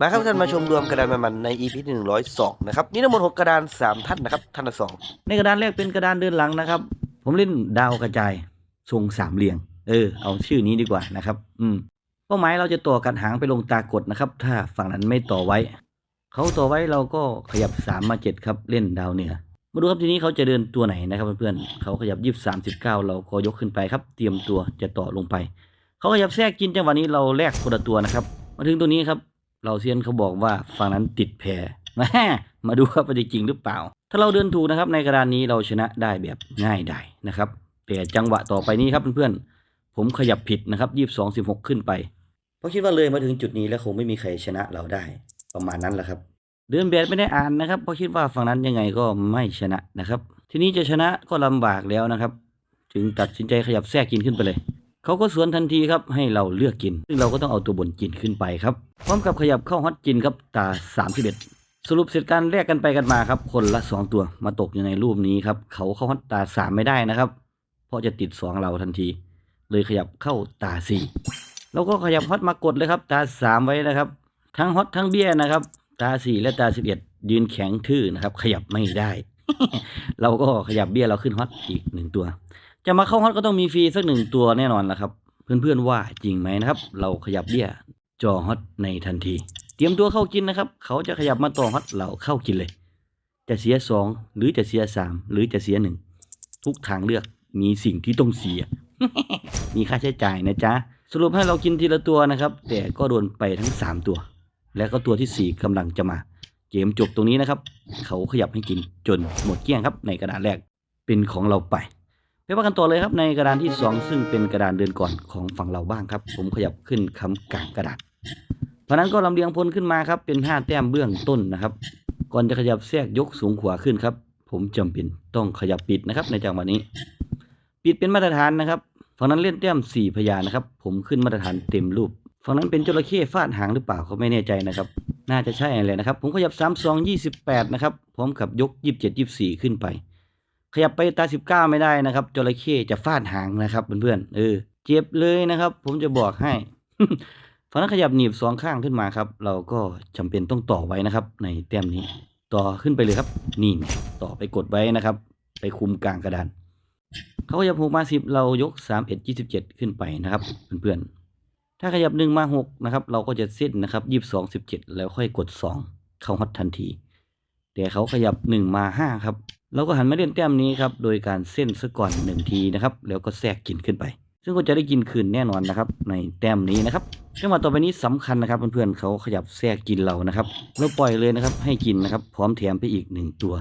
มาครับท่านมาชมรวมกระดานมันๆใน EP หนึ่งร้อยสองนะครับมีทั้งหมดหกกระดานสามท่านนะครับท่านละสองในกระดานแรกเป็นกระดานเดินหลังนะครับ ผมเล่นดาวกระจายทรงสามเหลี่ยงเออ เอาชื่อนี้ดีกว่านะครับ อืมเป้าหมายเราจะต่อกันหางไปลงตากดนะครับ ถ้าฝั่งนั้นไม่ต่อไว้ เขาต่อไว้เราก็ขยับสามมาเจ็ดครับ เล่นดาวเหนือ มาดูครับทีนี้เขาจะเดินตัวไหนนะครับเพื่อนๆเขาขยับยี่สามสิบเก้าเราก็ยกขึ้นไปครับ เตรียมตัวจะต่อลงไป เขาขยับแทรกกินจังหวะนี้เราแลกคนละตัวนะครับ มาถึงตัวนี้ครับ เราเซียนเขาบอกว่าฝั่งนั้นติดแพรแม่มาดูครับว่าจะจริงหรือเปล่า ถ้าเราเดินถูกนะครับ ในกระดานนี้เราชนะได้แบบง่ายได้นะครับแต่จังหวะต่อไปนี้ครับเพื่อนๆผมขยับผิดนะครับยี่สิบสองสิบหกขึ้นไป เพราะคิดว่าเลยมาถึงจุดนี้แล้วคงไม่มีใครชนะเราได้ ประมาณนั้นแหละครับ เดินแบบไม่ได้อ่านนะครับเพราะคิดว่าฝั่งนั้นยังไงก็ไม่ชนะนะครับ ทีนี้จะชนะก็ลำบากแล้วนะครับจึงตัดสินใจขยับแทรกกินขึ้นไปเลย เขาก็สวนทันทีครับให้เราเลือกกิน ซึ่งเราก็ต้องเอาตัวบนกินขึ้นไปครับ พร้อมกับขยับเข้าฮอตกินครับตา3ามสิบเอ็ดสรุปเสร็จการแลกกันไปกันมาครับคนละ 2 ตัวมาตกอยู่ในรูปนี้ครับเขาเข้าฮอตตาสามไม่ได้นะครับ เพราะจะติด 2 เราทันที เลยขยับเข้าตาสี่เราก็ขยับฮอตมากดเลยครับตาสามไว้นะครับ ทั้งฮอตทั้งเบี้ยนะครับตาสี่และตาสิบเอ็ดยืนแข็งทื่อนะครับขยับไม่ได้ เราก็ขยับเบี้ยเราขึ้นฮอตอีกหนึ่งตัว จะมาเข้าฮอตก็ต้องมีฟรีสักหนึ่งตัวแน่นอนละครับ เพื่อนๆว่าจริงไหมนะครับ เราขยับเบี้ยจอฮอตในทันที เตรียมตัวเข้ากินนะครับ เขาจะขยับมาต่อฮอตเราเข้ากินเลย จะเสียสองหรือจะเสียสามหรือจะเสียหนึ่งทุกทางเลือกมีสิ่งที่ต้องเสีย มีค่าใช้จ่ายนะจ๊ะสรุปให้เรากินทีละตัวนะครับ แต่ก็โดนไปทั้งสามตัว แล้วก็ตัวที่สี่กำลังจะมา เกมจบตรงนี้นะครับ เขาขยับให้กินจนหมดเกลี้ยงครับในกระดานแรกเป็นของเราไป ไปว่ากันต่อเลยครับในกระดานที่ 2 ซึ่งเป็นกระดานเดินก่อนของฝั่งเราบ้างครับ ผมขยับขึ้นคำกลางกระดาษเพราะนั้นก็ลำเลียงพลขึ้นมาครับเป็น5แต้มเบื้องต้นนะครับ ก่อนจะขยับแทรกยกสูงขวาขึ้นครับ ผมจำเป็นต้องขยับปิดนะครับ ในจังหวะนี้ ปิดเป็นมาตรฐานนะครับฝั่งนั้นเล่นแต้ม4พยานนะครับ ผมขึ้นมาตรฐานเต็มรูปฝั่งนั้นเป็นจระเข้ฟาดหางหรือเปล่าเขาไม่แน่ใจนะครับ น่าจะใช่อะไรนะครับ ผมขยับ3 2 28นะครับพร้อมกับยก 27 24 ขึ้นไป ขยับไปตาสิบเก้าไม่ได้นะครับจระเข้จะฟาดหางนะครับเพื่อนๆเออเจ็บเลยนะครับ ผมจะบอกให้ฝั่งนั้นขยับหนีบสองข้างขึ้นมาครับ เราก็จำเป็นต้องต่อไว้นะครับ ในแต้มนี้ ต่อขึ้นไปเลยครับ นี่ต่อไปกดไว้นะครับ ไปคุมกลางกระดานเขาขยับหกมาสิบเรายกสามเอ็ดยี่สิบเจ็ดขึ้นไปนะครับเพื่อนๆถ้าขยับหนึ่งมาหกนะครับ เราก็จะเส้นนะครับยี่สิบสองสิบเจ็ดแล้วค่อยกดสองเข้าฮอตทันทีแต่เขาขยับหนึ่งมาห้าครับ เราก็หันมาเล่นแต้มนี้ครับ โดยการเส้นซะก่อนหนึ่งทีนะครับ แล้วก็แทรกกินขึ้นไป ซึ่งก็จะได้กินคืนแน่นอนนะครับ ในแต้มนี้นะครับจังหวะต่อไปนี้สำคัญนะครับเพื่อนๆเขาขยับแทรกกินเรานะครับเราปล่อยเลยนะครับ ให้กินนะครับ พร้อมแถมไปอีกหนึ่งตัว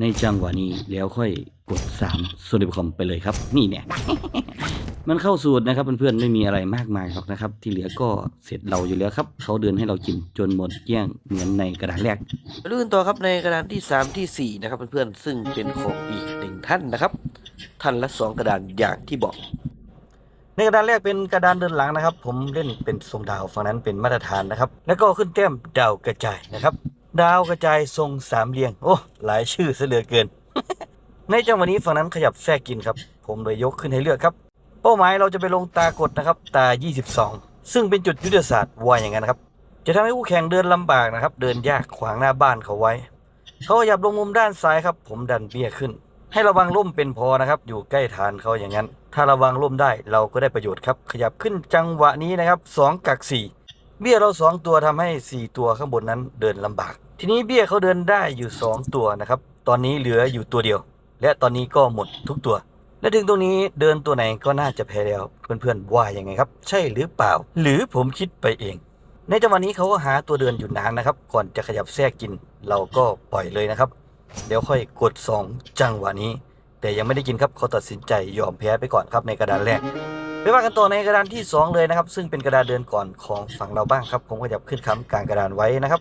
ในจังหวะนี้แล้วค่อยกด3โซลิคอมไปเลยครับ นี่เนี่ย มันเข้าสูตรนะครับเพื่อนๆไม่มีอะไรมากมายหรอกนะครับ ที่เหลือก็เสร็จเราอยู่แล้วครับเขาเดินให้เรากินจนหมดเกลี้ยงเหมือนในกระดาษแรกมาดูกันต่อครับในกระดานที่ 3ทีสี่ 4 นะครับเพื่อนๆซึ่งเป็นของอีกหนึ่งท่านนะครับท่านละสองกระดานอย่างที่บอก ในกระดานแรกเป็นกระดานเดินหลังนะครับ ผมเล่นเป็นทรงดาวฝั่งนั้นเป็นมาตรฐานนะครับ แล้วก็ขึ้นแต้มดาวกระจายนะครับ ดาวกระจายทรงสามเหลี่ยงโอ้หลายชื่อเสยเหลือเกิน ในจังหวะนี้ฝั่งนั้นขยับแทรกกินครับ ผมเลยยกขึ้นให้เลือกครับ เป้าหมายเราจะไปลงตากดนะครับ ตา 22 ซึ่งเป็นจุดยุทธศาสตร์ว่าอย่างนั้นครับ จะทำให้คู่แข่งเดินลำบากนะครับ เดินยากขวางหน้าบ้านเขาไว้ เขาขยับลงมุมด้านซ้ายครับ ผมดันเบี้ยขึ้น ให้ระวังล่มเป็นพอนะครับ อยู่ใกล้ฐานเขาอย่างนั้น ถ้าระวังล่มได้เราก็ได้ประโยชน์ครับ ขยับขึ้นจังหวะนี้นะครับ2กัก 4 เบี้ยเรา 2 ตัวทำให้ 4 ตัวข้างบนนั้นเดินลำบาก ทีนี้เบี้ยเขาเดินได้อยู่ 2 ตัวนะครับ ตอนนี้เหลืออยู่ตัวเดียว และตอนนี้ก็หมดทุกตัว และถึงตรงนี้เดินตัวไหนก็น่าจะแพ้แล้ว เพื่อนๆว่ายังไงครับ ใช่หรือเปล่า หรือผมคิดไปเอง ในจังหวะนี้เขาก็หาตัวเดินอยู่นานนะครับ ก่อนจะขยับแทรกกิน เราก็ปล่อยเลยนะครับ เดี๋ยวค่อยกด 2 จังหวะนี้ แต่ยังไม่ได้กินครับเขาตัดสินใจยอมแพ้ไปก่อนครับในกระดานแรกไปว่ากันต่อในกระดานที่ 2 เลยนะครับ ซึ่งเป็นกระดานเดินก่อนของฝั่งเราบ้างครับ ผมขยับขึ้นคำกลางกระดานไว้นะครับ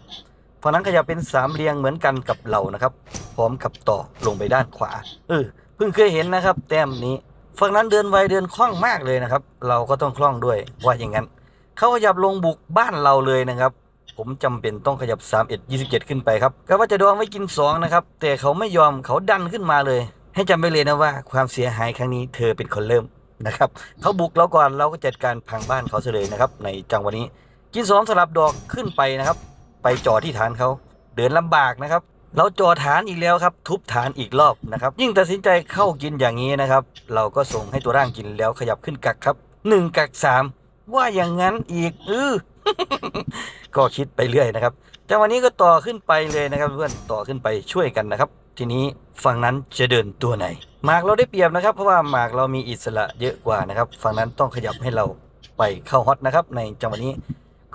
ฝั่งนั้นขยับเป็นสามเหลี่ยงเหมือนกันกับเรานะครับ พร้อมกับต่อลงไปด้านขวาเออ พิ่งเคยเห็นนะครับ แต้มนี้ฝั่งนั้นเดินไวเดินคล่องมากเลยนะครับ เราก็ต้องคล่องด้วยว่าอย่างนั้นเขาขยับลงบุกบ้านเราเลยนะครับ ผมจำเป็นต้องขยับ 3 1 27 ขึ้นไปครับก็ว่าจะดองไว้กิน 2 นะครับ แต่เขาไม่ยอมเขาดันขึ้นมาเลย ให้จำไว้เลยนะว่าความเสียหายครั้งนี้เธอเป็นคนเริ่มนะครับเขาบุกเราก่อนเราก็จัดการพังบ้านเขาเฉลยนะครับ ในจังหวะนี้กิน 2 สลับดอกขึ้นไปนะครับ ไปจ่อที่ฐานเขาเดินลำบากนะครับ เราจ่อฐานอีกแล้วครับ ทุบฐานอีกรอบนะครับ ยิ่งตัดสินใจเข้ากินอย่างนี้นะครับ เราก็ส่งให้ตัวร่างกินแล้วขยับขึ้นกักครับหนึ่งกักสามว่าอย่างนั้นอีกเออก็คิดไปเรื่อยนะครับจังหวะนี้ก็ต่อขึ้นไปเลยนะครับเพื่อนต่อขึ้นไปช่วยกันนะครับ ทีนี้ฝั่งนั้นจะเดินตัวไหนหมากเราได้เปรียบนะครับ เพราะว่าหมากเรามีอิสระเยอะกว่านะครับ ฝั่งนั้นต้องขยับให้เราไปเข้าฮอตนะครับ ในจังหวะนี้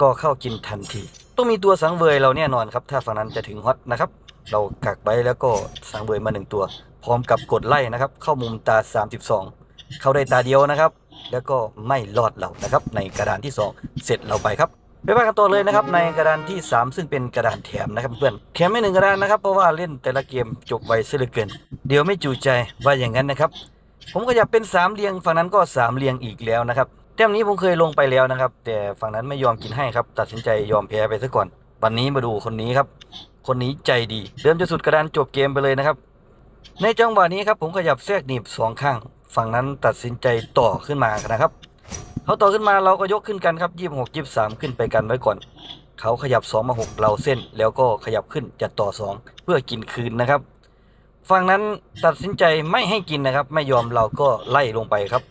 ก็เข้ากินทันทีต้องมีตัวสังเวยเราแน่นอนครับ ถ้าฝั่งนั้นจะถึงฮอตนะครับ เรากักไว้แล้วก็สังเวยมาหนึ่งตัว พร้อมกับกดไล่นะครับ เข้ามุมตา 32 เข้าได้ตาเดียวนะครับ แล้วก็ไม่รอดเรานะครับ ในกระดานที่ 2 เสร็จเราไปครับไปว่ากันต่อเลยนะครับในกระดานที่ 3 ซึ่งเป็นกระดานแถมนะครับเพื่อนแถมไม่หนึ่งกระดานนะครับเพราะว่าเล่นแต่ละเกมจบไวเสียเหลือเกิน เดี๋ยวไม่จูใจว่าอย่างนั้นนะครับ ผมก็อยากเป็นสามเรียงฝั่งนั้นก็สามเรียงอีกแล้วนะครับ แต้มนี้ผมเคยลงไปแล้วนะครับ แต่ฝั่งนั้นไม่ยอมกินให้ครับ ตัดสินใจยอมแพ้ไปซะก่อน วันนี้มาดูคนนี้ครับ คนนี้ใจดีเดิมจะสุดกระดานจบเกมไปเลยนะครับ ในจังหวะนี้ครับผมขยับแทรกหนีบสองข้าง ฝั่งนั้นตัดสินใจต่อขึ้นมานะครับเขาต่อขึ้นมาเราก็ยกขึ้นกันครับยี่สิบหกยี่สามขึ้นไปกันไว้ก่อน เขาขยับสองมาหกเราเส้น แล้วก็ขยับขึ้นจะต่อสองเพื่อกินคืนนะครับฝั่งนั้นตัดสินใจไม่ให้กินนะครับ ไม่ยอมเราก็ไล่ลงไปครับ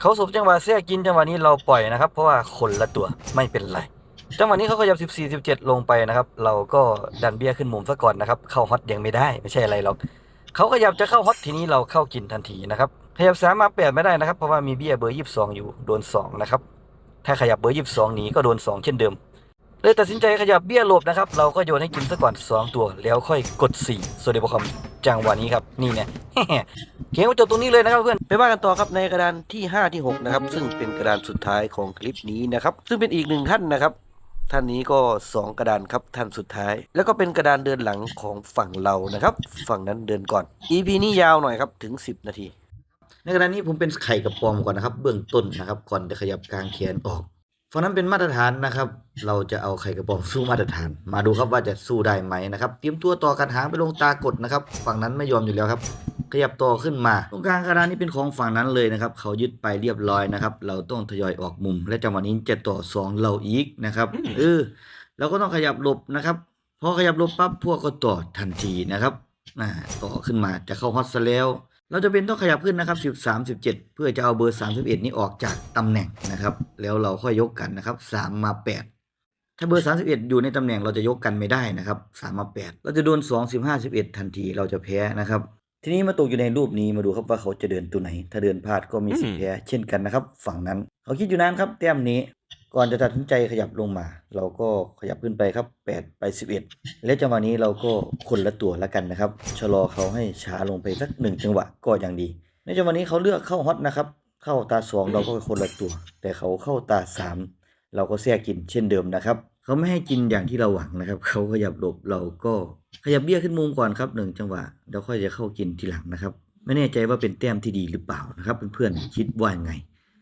เขาสบจังหวะแทรกกินจังหวะนี้เราปล่อยนะครับ เพราะว่าคนละตัวไม่เป็นไร จังหวะนี้เขาขยับ 14 17 ลงไปนะครับ เราก็ดันเบี้ยขึ้นมุมซะก่อนนะครับเข้าฮอตยังไม่ได้ไม่ใช่อะไรหรอกเขาขยับจะเข้าฮอตทีนี้เราเข้ากินทันทีนะครับขยับสามมาแปดไม่ได้นะครับเพราะว่ามีเบี้ยเบอร์ 22 อยู่โดน 2 นะครับ ถ้าขยับเบอร์ 22 หนีก็โดน 2 เช่นเดิมเลยตัดสินใจขยับเบี้ยหลบนะครับ เราก็โยนให้กินซะก่อน 2 ตัว แล้วค่อยกด4สวัสดีครับจังหวะนี้ครับ นี่เนี่ย เขียนไว้จบตรงนี้เลยนะครับเพื่อนไปว่ากันต่อครับในกระดานที่ 5 ที่ 6 นะครับ ซึ่งเป็นกระดานสุดท้ายของคลิปนี้นะครับ ซึ่งเป็นอีกหนึ่งท่านนะครับ ท่านนี้ก็ 2 กระดานครับท่านสุดท้าย แล้วก็เป็นกระดานเดินหลังของฝั่งเรานะครับ ฝั่งนั้นเดินก่อน EP นี้ยาวหน่อยครับถึง 10 นาที ในขณะดานนี้ผมเป็นไข่กับปอมก่อนนะครับ เบื้องต้นนะครับ ก่อนจะขยับกลางแขนออกฝั่งนั้นเป็นมาตรฐานนะครับ เราจะเอาไข่กับปอมสู้มาตรฐาน มาดูครับว่าจะสู้ได้ไหมนะครับ เตรียมตัวต่อกันหางไปลงตากดนะครับ ฝั่งนั้นไม่ยอมอยู่แล้วครับ ขยับต่อขึ้นมา ตรงกลางกระดานนี้เป็นของฝั่งนั้นเลยนะครับ เขายึดไปเรียบร้อยนะครับ เราต้องทยอยออกมุม และจังหวะนี้จะต่อสองเราอีกนะครับเออเราก็ต้องขยับหลบนะครับพอขยับหลบปั๊บพวกก็ต่อทันทีนะครับอ่าต่อขึ้นมาจะเข้าฮอตซะแล้ว เราจะเป็นต้องขยับขึ้นนะครับ 13 17 เพื่อจะเอาเบอร์ 31 นี้ออกจากตำแหน่งนะครับ แล้วเราค่อยยกกันนะครับ 3 มา 8 ถ้าเบอร์ 31 อยู่ในตำแหน่งเราจะยกกันไม่ได้นะครับ 3 มา 8 เราจะโดน 2 15 11 ทันทีเราจะแพ้นะครับ ทีนี้มาตกอยู่ในรูปนี้มาดูครับว่าเขาจะเดินตัวไหน ถ้าเดินพลาดก็มีสิทธิ์แพ้เช่นกันนะครับ ฝั่งนั้น เขาคิดอยู่นานครับ แต้มนี้ ก่อนจะตัดสินใจขยับลงมา เราก็ขยับขึ้นไปครับ 8 ไป 11 และจังหวะนี้เราก็คนละตัวละกันนะครับ ชะลอเขาให้ช้าลงไปสักหนึ่งจังหวะก็ยังดี ในจังหวะนี้เขาเลือกเข้าฮอตนะครับ เข้าตาสองเราก็คนละตัว แต่เขาเข้าตาสามเราก็แทรกกินเช่นเดิมนะครับ เขาไม่ให้กินอย่างที่เราหวังนะครับ เขาขยับหลบเราก็ขยับเบี้ยขึ้นมุมก่อนครับหนึ่งจังหวะแล้วค่อยจะเข้ากินทีหลังนะครับ ไม่แน่ใจว่าเป็นแต้มที่ดีหรือเปล่านะครับเพื่อนๆคิดว่ายังไง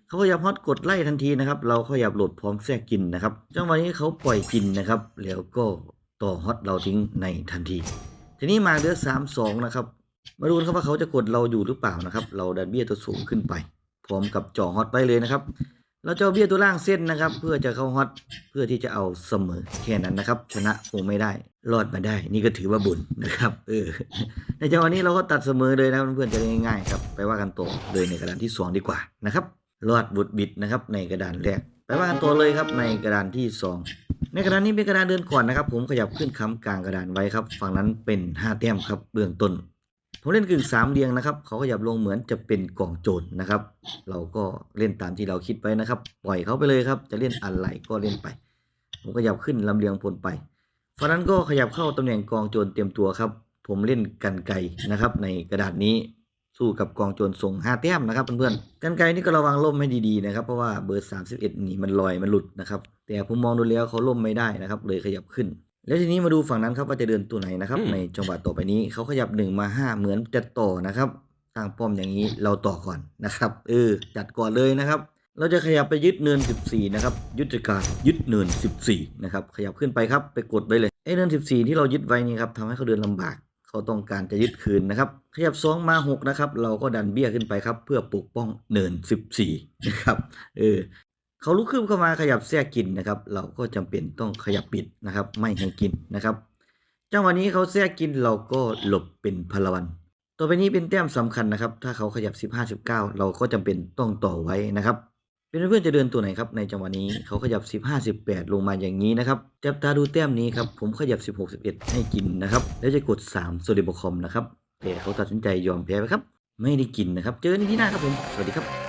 เขาขยับฮอตกดไล่ทันทีนะครับ เราขยับโหลดพร้อมแทรกกินนะครับ จังหวะนี้เขาปล่อยกินนะครับ แล้วก็ต่อฮอตเราทิ้งในทันที ทีนี้มาเหลือสามสองนะครับมาดูกันครับว่าเขาจะกดเราอยู่หรือเปล่านะครับ เราดันเบี้ยตัวสูงขึ้นไป พร้อมกับจ่อฮอตไปเลยนะครับ เราจะเอาเบี้ยตัวล่างเส้นนะครับ เพื่อจะเข้าฮอตเพื่อที่จะเอาเสมอแค่นั้นนะครับ ชนะคงไม่ได้รอดมาได้ นี่ก็ถือว่าบุญนะครับ เออ ในจังหวะนี้เราก็ตัดเสมอเลยนะเพื่อนๆจะได้ง่ายๆครับ ไปว่ากันต่อเลยในกระดานที่สองดีกว่านะครับรอดบุดบิดนะครับ ในกระดานแรกไปว่ากันต่อเลยครับในกระดานที่สองในกระดานนี้เป็นกระดานเดินก่อนนะครับ ผมขยับขึ้นค้ำกลางกระดานไว้ครับ ฝั่งนั้นเป็นห้าแต้มครับเบื้องต้น ผมเล่นกึ่งสามเรียงนะครับเขาขยับลงเหมือนจะเป็นกล่องโจรนะครับ เราก็เล่นตามที่เราคิดไว้นะครับ ปล่อยเขาไปเลยครับ จะเล่นอะไรก็เล่นไป ผมขยับขึ้นลำเลียงพลไปฝั่งนั้นก็ขยับเข้าตำแหน่งกองโจรเตรียมตัวครับ ผมเล่นกันไกนะครับ ในกระดาษนี้สู้กับกองโจรส่งห้าแต้มนะครับเพื่อนๆกันไกนี่ก็ระวังล่มให้ดีๆนะครับ เพราะว่าเบอร์ 31 นี่มันลอยมันหลุดนะครับ แต่ผมมองดูแล้วเขาล่มไม่ได้นะครับ เลยขยับขึ้น แล้วทีนี้มาดูฝั่งนั้นครับว่าจะเดินตัวไหนนะครับ ในจังหวะต่อไปนี้เขาขยับ1มา5เหมือนจะต่อนะครับสร้างป้อมอย่างนี้เราต่อก่อนนะครับเออจัดก่อนเลยนะครับ เราจะขยับไปยึดเนิน 14 นะครับ ยุทธการยึดเนิน 14 นะครับ ขยับขึ้นไปครับไปกดไปเลยไอ้เนิน 14 ที่เรายึดไว้นี่ครับทำให้เขาเดินลำบากเขาต้องการจะยึดคืนนะครับ ขยับ2มา6นะครับ เราก็ดันเบี้ยขึ้นไปครับ เพื่อปกป้องเนิน 14 นะครับ เออ เขาลุกขึ้นเข้ามาขยับแทรกกินนะครับ เราก็จำเป็นต้องขยับปิดนะครับ ไม่ให้กินนะครับจังหวะนี้เขาแทรกกินเราก็หลบเป็นพลวันต่อไปนี้เป็นแต้มสำคัญนะครับ ถ้าเขาขยับ 15 19 เราก็จำเป็นต้องต่อไว้นะครับเป็นเพื่อนๆจะเดินตัวไหนครับในจังหวะนี้เขาขยับ 15 18 ลงมาอย่างนี้นะครับจับตาดูแต้มนี้ครับผมขยับ 16 11 ให้กินนะครับ แล้วจะกด3โซเดบคอมนะครับแต่เขาตัดสินใจยอมแพ้ไปครับ ไม่ได้กินนะครับ เจอกันที่หน้าครับผม สวัสดีครับ